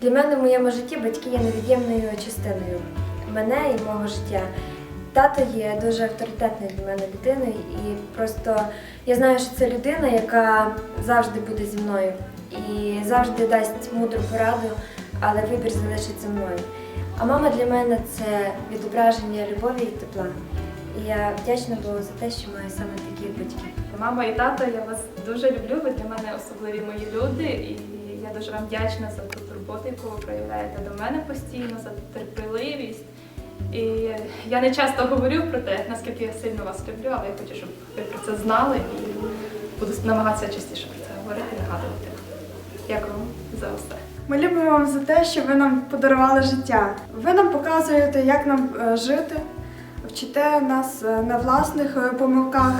Для мене в моєму житті батьки є невід'ємною частиною мене і мого життя. Тато є дуже авторитетною для мене людиною, і просто я знаю, що це людина, яка завжди буде зі мною і завжди дасть мудру пораду, але вибір залишиться мною. А мама для мене це відображення любові і тепла. І я вдячна Богу за те, що маю саме таких батьків. Мама і тато, я вас дуже люблю. Ви для мене особливі мої люди, і я дуже вам вдячна за ту турботу, яку ви проявляєте до мене постійно, за терпеливість. І я не часто говорю про те, наскільки я сильно вас люблю, але я хочу, щоб ви про це знали і буду намагатися частіше про це говорити і нагадувати. Дякую вам за все. Ми любимо вас за те, що ви нам подарували життя. Ви нам показуєте, як нам е, жити, вчите нас е, на власних е, помилках.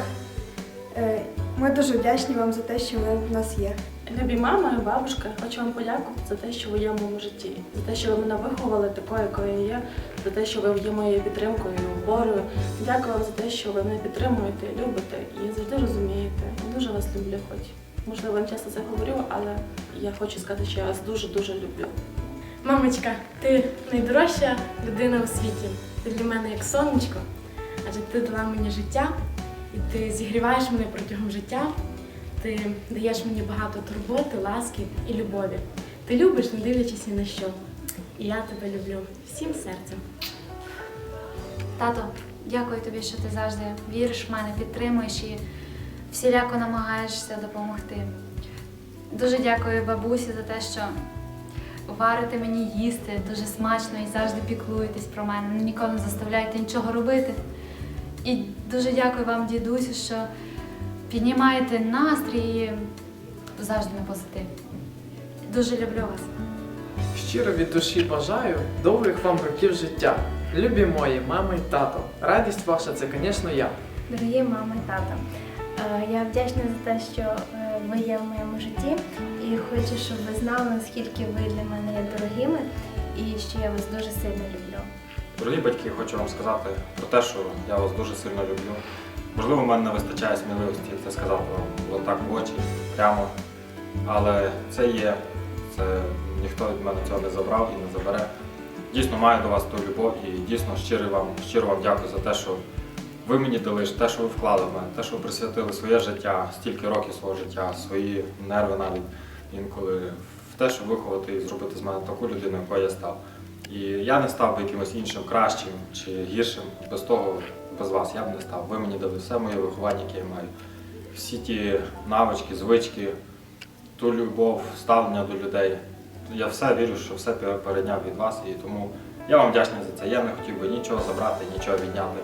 Ми дуже вдячні вам за те, що ви в нас є. Любі мама і бабушка, хочу вам подякувати за те, що ви є в моєму житті, за те, що ви мене виховали такою, якою я є, за те, що ви є моєю підтримкою і опорою. Дякую вам за те, що ви мене підтримуєте, любите і завжди розумієте. Я дуже вас люблю, хоч можливо не часто це говорю, але я хочу сказати, що я вас дуже дуже люблю. Мамочка, ти найдорожча людина у світі. Ти для мене як сонечко, адже ти дала мені життя, і ти зігріваєш мене протягом життя. Ти даєш мені багато турботи, ласки і любові. Ти любиш, не дивлячись ні на що. І я тебе люблю всім серцем. Тато, дякую тобі, що ти завжди віриш в мене, підтримуєш і всіляко намагаєшся допомогти. Дуже дякую бабусі за те, що варите мені їсти дуже смачно і завжди піклуєтесь про мене. Ніколи не заставляєте нічого робити. І дуже дякую вам, дідусю, що піднімаєте настрій і завжди на позитив. Дуже люблю вас. Щиро від душі бажаю довгих вам років життя. Любі мої, мама і тато. Радість ваша це, звісно, я. Дорогі мама і тата, е, я вдячна за те, що е, ви є в моєму житті, і хочу, щоб ви знали, наскільки ви для мене є дорогими, і що я вас дуже сильно люблю. Дорогі батьки, хочу вам сказати про те, що я вас дуже сильно люблю. Можливо, в мене не вистачає сміливості це сказати вам отак в очі, прямо. Але це є, це ніхто від мене цього не забрав і не забере. Дійсно маю до вас ту любов і дійсно щиро вам, щиро вам дякую за те, що ви мені дали, те, що ви вклали в мене, те, що ви присвятили своє життя, стільки років свого життя, свої нерви навіть інколи в те, щоб виховати і зробити з мене таку людину, якою я став. І я не став би якимось іншим кращим чи гіршим. Без того, без вас я б не став. Ви мені дали все моє виховання, яке я маю. Всі ті навички, звички, ту любов, ставлення до людей. Я все вірю, що все перейняв від вас, і тому я вам вдячний за це. Я не хотів би нічого забрати, нічого відняти.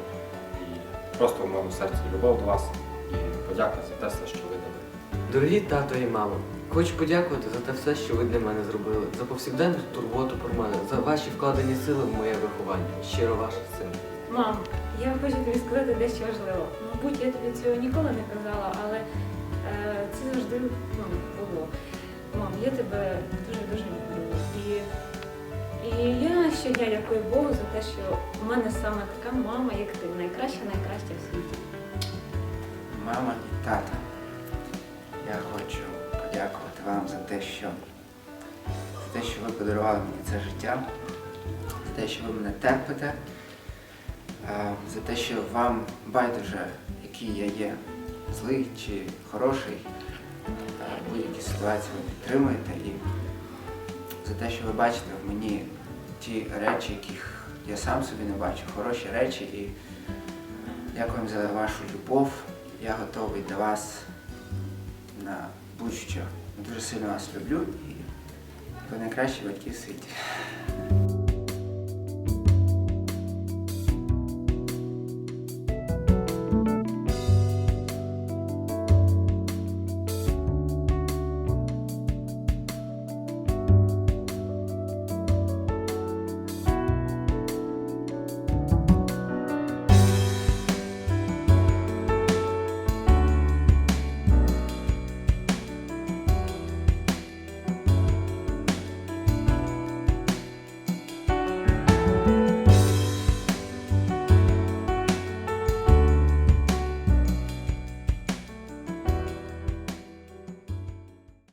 І просто в моєму серці любов до вас і подяка за те, що ви дали. Дорогі тато і мама, хочу подякувати за те все, що ви для мене зробили, за повсякденну турботу про мене, за ваші вкладені сили в моє виховання. Щиро ваша син. Мам, я хочу тобі сказати дещо важливе. Мабуть, я тобі цього ніколи не казала, але е, це завжди ну, було. Мам, я тебе дуже-дуже люблю. І, і я щодня дякую Богу за те, що в мене саме така мама, як ти, найкраща, найкраща в світі. Мама і тата, я хочу подякувати вам за те, що за те, що ви подарували мені це життя, за те, що ви мене терпите, за те, що вам байдуже, який я є, злий чи хороший, будь-які ситуації ви підтримуєте. І за те, що ви бачите в мені ті речі, яких я сам собі не бачу, хороші речі. І дякую за вашу любов. Я готовий для вас на будь-що. Дуже сильно вас люблю і ви найкращі батьки світі.